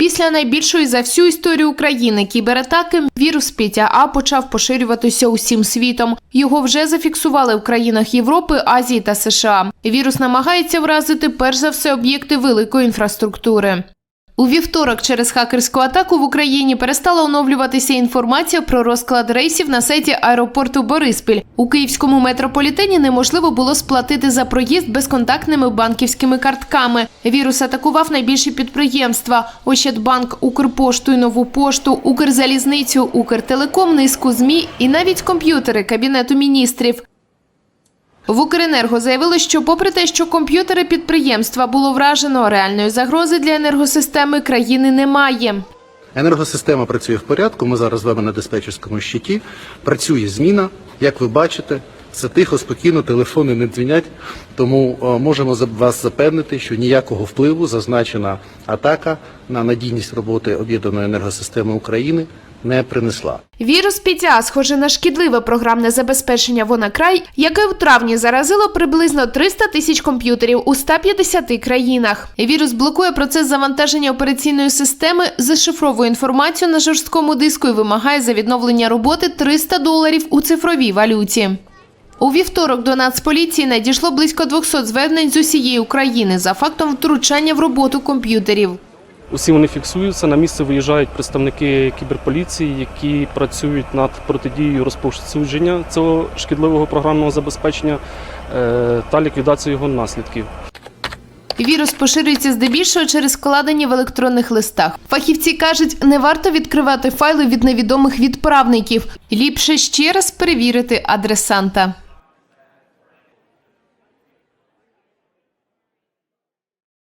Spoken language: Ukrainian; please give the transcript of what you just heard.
Після найбільшої за всю історію України кібератаки вірус Пітя А почав поширюватися усім світом. Його вже зафіксували в країнах Європи, Азії та США. Вірус намагається вразити перш за все об'єкти великої інфраструктури. У вівторок через хакерську атаку в Україні перестала оновлюватися інформація про розклад рейсів на сайті аеропорту Бориспіль. У київському метрополітені неможливо було сплатити за проїзд безконтактними банківськими картками. Вірус атакував найбільші підприємства: Ощадбанк, Укрпошту і Нову пошту, Укрзалізницю, Укртелеком, низку ЗМІ і навіть комп'ютери Кабінету міністрів. В Укренерго заявили, що попри те, що комп'ютери підприємства було вражено, реальної загрози для енергосистеми країни немає. Енергосистема працює в порядку. Ми зараз вами на диспетчерському щиті. Працює зміна. Як ви бачите, все тихо, спокійно, телефони не дзвінять. Тому е, можемо вас запевнити, що ніякого впливу зазначена атака на надійність роботи об'єднаної енергосистеми України не принесла. Вірус 5А схоже на шкідливе програмне забезпечення «Вонакрай», яке в травні заразило приблизно 300 тисяч комп'ютерів у 150 країнах. Вірус блокує процес завантаження операційної системи, зашифровує інформацію на жорсткому диску і вимагає за відновлення роботи 300 доларів у цифровій валюті. У вівторок до Нацполіції надійшло близько 200 звернень з усієї України за фактом втручання в роботу комп'ютерів. Усі вони фіксуються. На місце виїжджають представники кіберполіції, які працюють над протидією розповсюдження цього шкідливого програмного забезпечення е, та ліквідацією його наслідків. Вірус поширюється здебільшого через складені в електронних листах. Фахівці кажуть, не варто відкривати файли від невідомих відправників. Ліпше ще раз перевірити адресанта.